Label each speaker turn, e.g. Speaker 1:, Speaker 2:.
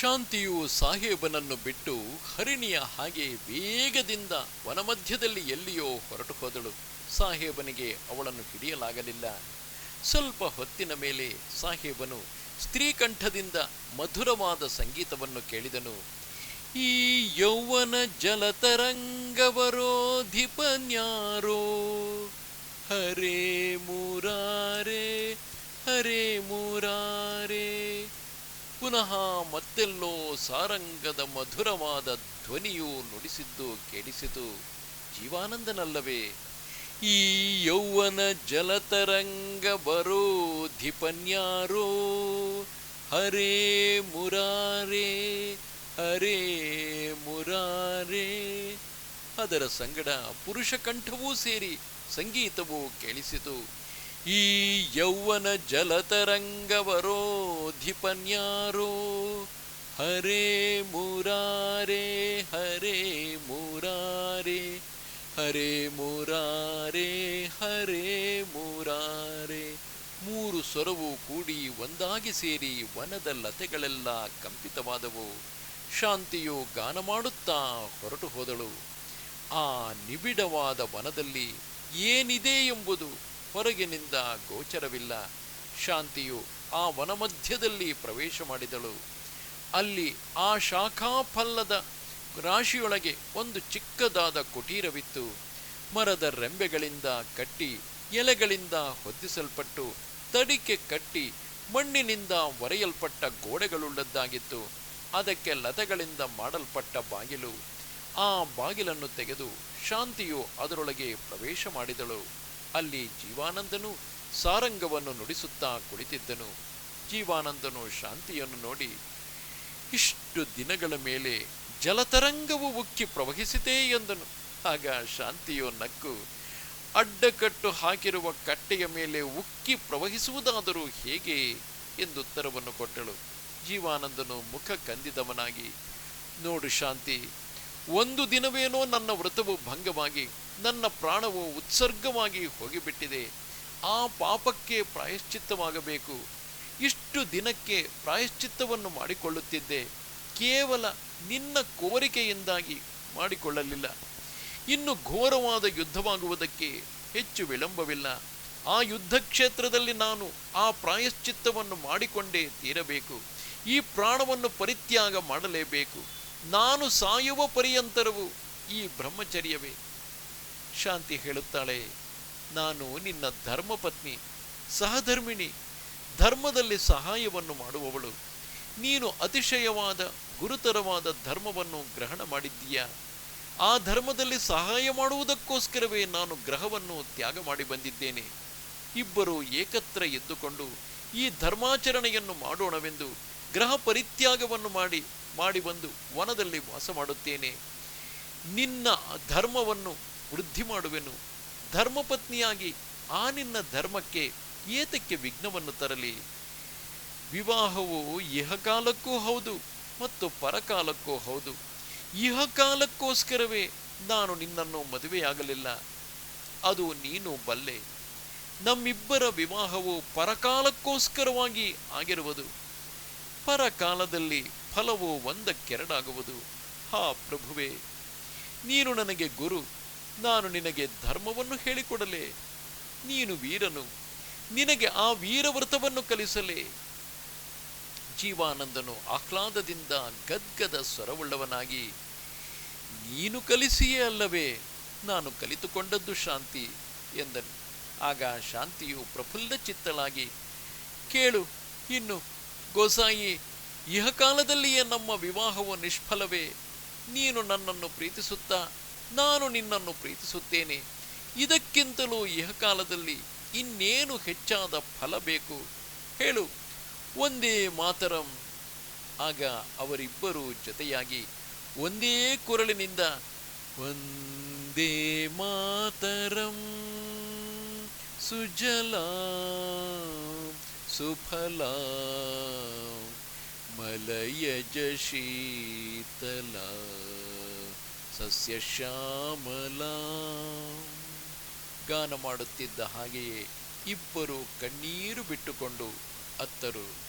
Speaker 1: ಶಾಂತಿಯು ಸಾಹೇಬನನ್ನು ಬಿಟ್ಟು ಹರಿಣಿಯ ಹಾಗೆ ವೇಗದಿಂದ ವನಮಧ್ಯದಲ್ಲಿ ಎಲ್ಲಿಯೋ ಹೊರಟು ಹೋದಳು. ಸಾಹೇಬನಿಗೆ ಅವಳನ್ನು ಹಿಡಿಯಲಾಗಲಿಲ್ಲ. ಸ್ವಲ್ಪ ಹೊತ್ತಿನ ಮೇಲೆ ಸಾಹೇಬನು ಸ್ತ್ರೀಕಂಠದಿಂದ ಮಧುರವಾದ ಸಂಗೀತವನ್ನು ಕೇಳಿದನು. ಈ ಯೌವನ ಜಲತರಂಗವರೋಧಿಪನ್ಯಾರೋ ಹರೇ ಮೂರಾರೇ, ಹರೇ ಮುರಾರೇ ಪುನಃ ಮತ್ತೆಲ್ಲೋ ಸಾರಂಗದ ಮಧುರವಾದ ಧ್ವನಿಯು ನುಡಿಸಿದ್ದು ಕೇಳಿಸಿತು. ಜೀವಾನಂದನಲ್ಲವೇ, ಈ ಯೌವನ ಜಲತರಂಗ ಬರೋಧಿಪನ್ಯಾರೋ ಹರೇ ಮುರಾರೇ ಹರೇ ಮುರಾರೇ. ಅದರ ಸಂಗಡ ಪುರುಷ ಕಂಠವೂ ಸೇರಿ ಸಂಗೀತವೂ ಕೇಳಿಸಿತು. ಈ ಯೌವನ ಜಲತರಂಗವರೋಧಿಪನ್ಯಾರೋ. ಹರೇ ಮುರಾರೇ ಹರೇ ಮುರಾರೇ ಹರೇ ಮುರಾರೇ ಹರೇ ಮುರಾರೇ. ಮೂರು ಸ್ವರವು ಕೂಡಿ ಒಂದಾಗಿ ಸೇರಿ ವನದ ಲತೆಗಳೆಲ್ಲ ಕಂಪಿತವಾದವು. ಶಾಂತಿಯು ಗಾನ ಮಾಡುತ್ತಾ ಹೊರಟು ಹೋದಳು. ಆ ನಿಬಿಡವಾದ ವನದಲ್ಲಿ ಏನಿದೆ ಎಂಬುದು ಹೊರಗಿನಿಂದ ಗೋಚರವಿಲ್ಲ. ಶಾಂತಿಯು ಆ ವನಮಧ್ಯದಲ್ಲಿ ಪ್ರವೇಶ ಮಾಡಿದಳು. ಅಲ್ಲಿ ಆ ಶಾಖಾಫಲ್ಲದ ರಾಶಿಯೊಳಗೆ ಒಂದು ಚಿಕ್ಕದಾದ ಕುಟೀರವಿತ್ತು. ಮರದ ರೆಂಬೆಗಳಿಂದ ಕಟ್ಟಿ, ಎಲೆಗಳಿಂದ ಹೊದ್ದಿಸಲ್ಪಟ್ಟು ತಡಿಕೆ ಕಟ್ಟಿ, ಮಣ್ಣಿನಿಂದ ಒರೆಯಲ್ಪಟ್ಟ ಗೋಡೆಗಳುಳ್ಳದ್ದಾಗಿತ್ತು. ಅದಕ್ಕೆ ಲತೆಗಳಿಂದ ಮಾಡಲ್ಪಟ್ಟ ಬಾಗಿಲು. ಆ ಬಾಗಿಲನ್ನು ತೆಗೆದು ಶಾಂತಿಯು ಅದರೊಳಗೆ ಪ್ರವೇಶ ಮಾಡಿದಳು. ಅಲ್ಲಿ ಜೀವಾನಂದನು ಸಾರಂಗವನ್ನು ನುಡಿಸುತ್ತಾ ಕುಳಿತಿದ್ದನು. ಜೀವಾನಂದನು ಶಾಂತಿಯನ್ನು ನೋಡಿ, ಇಷ್ಟು ದಿನಗಳ ಮೇಲೆ ಜಲತರಂಗವು ಉಕ್ಕಿ ಪ್ರವಹಿಸಿತೇ ಎಂದನು. ಆಗ ಶಾಂತಿಯು ನಕ್ಕು, ಅಡ್ಡಕಟ್ಟು ಹಾಕಿರುವ ಕಟ್ಟೆಯ ಮೇಲೆ ಉಕ್ಕಿ ಪ್ರವಹಿಸುವುದಾದರೂ ಹೇಗೆ ಎಂದು ಉತ್ತರವನ್ನು ಕೊಟ್ಟಳು. ಜೀವಾನಂದನು ಮುಖ ಕಂದಿದವನಾಗಿ, ನೋಡು ಶಾಂತಿ ಒಂದು ದಿನವೇನೋ ನನ್ನ ವ್ರತವು ಭಂಗವಾಗಿ, ನನ್ನ ಪ್ರಾಣವು ಉತ್ಸರ್ಗವಾಗಿ ಹೋಗಿಬಿಟ್ಟಿದೆ. ಆ ಪಾಪಕ್ಕೆ ಪ್ರಾಯಶ್ಚಿತ್ತವಾಗಬೇಕು. ಇಷ್ಟು ದಿನಕ್ಕೆ ಪ್ರಾಯಶ್ಚಿತ್ತವನ್ನು ಮಾಡಿಕೊಳ್ಳುತ್ತಿದ್ದೆ. ಕೇವಲ ನಿನ್ನ ಕೋರಿಕೆಯಿಂದಾಗಿ ಮಾಡಿಕೊಳ್ಳಲಿಲ್ಲ. ಇನ್ನು ಘೋರವಾದ ಯುದ್ಧವಾಗುವುದಕ್ಕೆ ಹೆಚ್ಚು ವಿಳಂಬವಿಲ್ಲ. ಆ ಯುದ್ಧ ಕ್ಷೇತ್ರದಲ್ಲಿ ನಾನು ಆ ಪ್ರಾಯಶ್ಚಿತ್ತವನ್ನು ಮಾಡಿಕೊಂಡೇ ತೀರಬೇಕು. ಈ ಪ್ರಾಣವನ್ನು ಪರಿತ್ಯಾಗ ಮಾಡಲೇಬೇಕು. ನಾನು ಸಾಯುವ ಪರ್ಯಂತರವು ಈ ಬ್ರಹ್ಮಚರ್ಯವೇ. ಶಾಂತಿ ಹೇಳುತ್ತಾಳೆ, ನಾನು ನಿನ್ನ ಧರ್ಮಪತ್ನಿ, ಸಹಧರ್ಮಿಣಿ, ಧರ್ಮದಲ್ಲಿ ಸಹಾಯವನ್ನು ಮಾಡುವವಳು. ನೀನು ಅತಿಶಯವಾದ, ಗುರುತರವಾದ ಧರ್ಮವನ್ನು ಗ್ರಹಣ ಮಾಡಿದ್ದೀಯ? ಆ ಧರ್ಮದಲ್ಲಿ ಸಹಾಯ ಮಾಡುವುದಕ್ಕೋಸ್ಕರವೇ ನಾನು ಗ್ರಹವನ್ನು ತ್ಯಾಗ ಮಾಡಿ ಬಂದಿದ್ದೇನೆ. ಇಬ್ಬರು ಏಕತ್ರ ಎದ್ದುಕೊಂಡು ಈ ಧರ್ಮಾಚರಣೆಯನ್ನು ಮಾಡೋಣವೆಂದು ಗ್ರಹ ಪರಿತ್ಯಾಗವನ್ನು ಮಾಡಿ ಮಾಡಿ ಬಂದು ವನದಲ್ಲಿ ವಾಸ ಮಾಡುತ್ತೇನೆ. ನಿನ್ನ ಧರ್ಮವನ್ನು ವೃದ್ಧಿ ಮಾಡುವೆನು. ಧರ್ಮಪತ್ನಿಯಾಗಿ ಆ ನಿನ್ನ ಧರ್ಮಕ್ಕೆ ಏತಕ್ಕೆ ವಿಘ್ನವನ್ನು ತರಲಿ? ವಿವಾಹವು ಇಹಕಾಲಕ್ಕೂ ಹೌದು ಮತ್ತು ಪರಕಾಲಕ್ಕೂ ಹೌದು. ಇಹಕಾಲಕ್ಕೋಸ್ಕರವೇ ನಾನು ನಿನ್ನನ್ನು ಮದುವೆಯಾಗಲಿಲ್ಲ. ಅದು ನೀನು ಬಲ್ಲೆ. ನಮ್ಮಿಬ್ಬರ ವಿವಾಹವು ಪರಕಾಲಕ್ಕೋಸ್ಕರವಾಗಿ ಆಗಿರುವುದು. ಪರಕಾಲದಲ್ಲಿ ಫಲವು ಒಂದಕ್ಕೆರಡಾಗುವುದು. ಹಾ ಪ್ರಭುವೇ, ನೀನು ನನಗೆ ಗುರು, ನಾನು ನಿನಗೆ ಧರ್ಮವನ್ನು ಹೇಳಿಕೊಡಲೇ. ನೀನು ವೀರನು, ನಿನಗೆ ಆ ವೀರವ್ರತವನ್ನು ಕಲಿಸಲೇ. ಜೀವಾನಂದನು ಆಹ್ಲಾದದಿಂದ ಗದ್ಗದ ಸ್ವರವುಳ್ಳವನಾಗಿ, ನೀನು ಕಲಿಸಿಯೇ ಅಲ್ಲವೇ, ನಾನು ಕಲಿತುಕೊಂಡದ್ದು ಶಾಂತಿ, ಎಂದನು. ಆಗ ಶಾಂತಿಯು ಪ್ರಫುಲ್ಲ ಚಿತ್ತಳಾಗಿ, ಕೇಳು, ಇನ್ನು ಗೋಸಾಯಿ ಇಹಕಾಲದಲ್ಲಿಯೇ ನಮ್ಮ ವಿವಾಹವು ನಿಷ್ಫಲವೇ? ನೀನು ನನ್ನನ್ನು ಪ್ರೀತಿಸುತ್ತಾ, ನಾನು ನಿನ್ನನ್ನು ಪ್ರೀತಿಸುತ್ತೇನೆ. ಇದಕ್ಕಿಂತಲೂ ಇಹಕಾಲದಲ್ಲಿ ಇನ್ನೇನು ಹೆಚ್ಚಾದ ಫಲ ಬೇಕು? ಹೇಳು. ಒಂದೇ ಮಾತರಂ. ಆಗ ಅವರಿಬ್ಬರೂ ಜೊತೆಯಾಗಿ ಒಂದೇ ಕೊರಳಿನಿಂದ ಒಂದೇ ಮಾತರಂ. ಸುಜಲ, ಸುಫಲ. ಮಲಯಜ ಶೀತಲ ಸಸ್ಯ ಶ್ಯಾಮಲ ಗಾನ ಮಾಡುತ್ತಿದ್ದ ಹಾಗೆಯೇ ಇಬ್ಬರು ಕಣ್ಣೀರು ಬಿಟ್ಟುಕೊಂಡು ಅತ್ತರು.